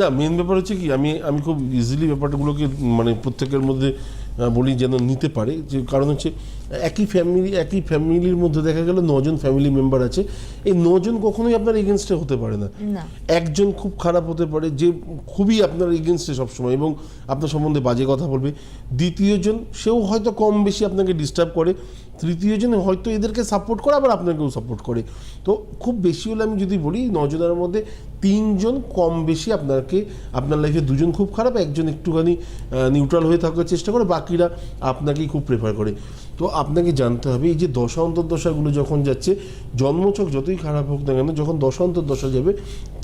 না মেন ব্যাপার হচ্ছে কি আমি আমি খুব ইজিলি ব্যাপারগুলোকে মানে প্রত্যেকের মধ্যে বলি যেন নিতে পারে। যে কারণ হচ্ছে একই ফ্যামিলি একই ফ্যামিলির মধ্যে দেখা গেল নজন ফ্যামিলি মেম্বার আছে। এই নজন কখনোই আপনার এগেনস্টে হতে পারে না। একজন খুব খারাপ হতে পারে যে খুবই আপনার এগেনস্টে সবসময় এবং আপনার সম্বন্ধে বাজে কথা বলবে। দ্বিতীয়জন সেও হয়তো কম বেশি আপনাকে ডিস্টার্ব করে। তৃতীয় তৃতীয়জন হয়তো এদেরকে সাপোর্ট করে আবার আপনাকেও সাপোর্ট করে। তো খুব বেশি হলে আমি যদি বলি নজনের মধ্যে তিনজন কম বেশি আপনাকে, আপনার লাইফে দুজন খুব খারাপ, একজন একটুখানি নিউট্রাল হয়ে থাকার চেষ্টা করে, বাকিরা আপনাকেই খুব প্রেফার করে। তো আপনাকে জানতে হবে, এই যে দশা অন্তর্দশাগুলো যখন যাচ্ছে জন্মছক যতই খারাপ হোক না কেন, যখন দশা অন্তর্দশা যাবে,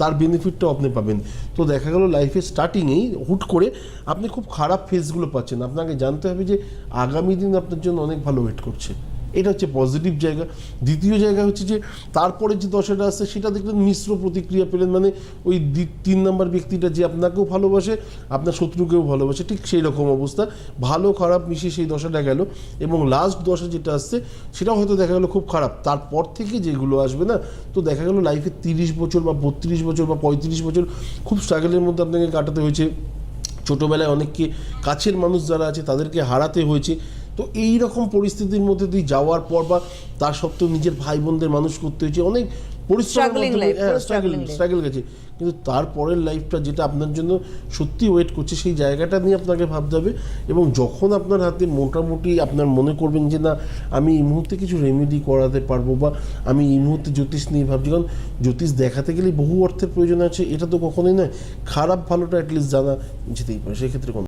তার বেনিফিটটাও আপনি পাবেন। তো দেখা গেল লাইফে স্টার্টিংয়েই হুট করে আপনি খুব খারাপ ফেজগুলো পাচ্ছেন। আপনাকে জানতে হবে যে আগামী দিন আপনার জন্য অনেক ভালো ওয়েট করছে। এটা হচ্ছে পজিটিভ জায়গা। দ্বিতীয় জায়গা হচ্ছে যে, তারপরে যে দশাটা আসছে, সেটা দেখলেন মিশ্র প্রতিক্রিয়া পেলেন। মানে ওই তিন নম্বর ব্যক্তিটা যে আপনাকেও ভালোবাসে, আপনার শত্রুকেও ভালোবাসে, ঠিক সেই রকম অবস্থা। ভালো, খারাপ মিশিয়ে সেই দশাটা গেল। এবং লাস্ট দশা যেটা আসছে, সেটাও হয়তো দেখা গেলো খুব খারাপ। তারপর থেকে যেগুলো আসবে না, তো দেখা গেলো লাইফে তিরিশ বছর বা বত্রিশ বছর বা পঁয়ত্রিশ বছর খুব স্ট্রাগলের মধ্যে আপনাকে কাটাতে হয়েছে। ছোটোবেলায় অনেককে কাছের মানুষ যারা আছে, তাদেরকে হারাতে হয়েছে। তো এই রকম পরিস্থিতির মধ্যে দিয়ে যাওয়ার পর বা তার সত্ত্বেও নিজের ভাই বোনদের মানুষ করতে হয়েছে অনেক Struggling life, পুরো স্ট্রাগল। স্ট্রাগল গেছে। কিন্তু তারপরের লাইফটা যেটা আপনার জন্য সত্যি ওয়েট করছে সেই জায়গাটা নিয়ে আপনাকে ভাবতে হবে এবং যখন আপনার হাতে মোটামুটি আপনার মনে করবেন যে না আমি এই মুহূর্তে কিছু রেমেডি করাতে পারব বা আমি এই মুহূর্তে জ্যোতিষ নিয়ে ভাবছি। কারণ জ্যোতিষ দেখাতে গেলে বহু অর্থের প্রয়োজন আছে এটা তো কখনোই নয়। খারাপ ভালোটা অ্যাটলিস্ট জানা যেতেই পারে সেক্ষেত্রে কোনো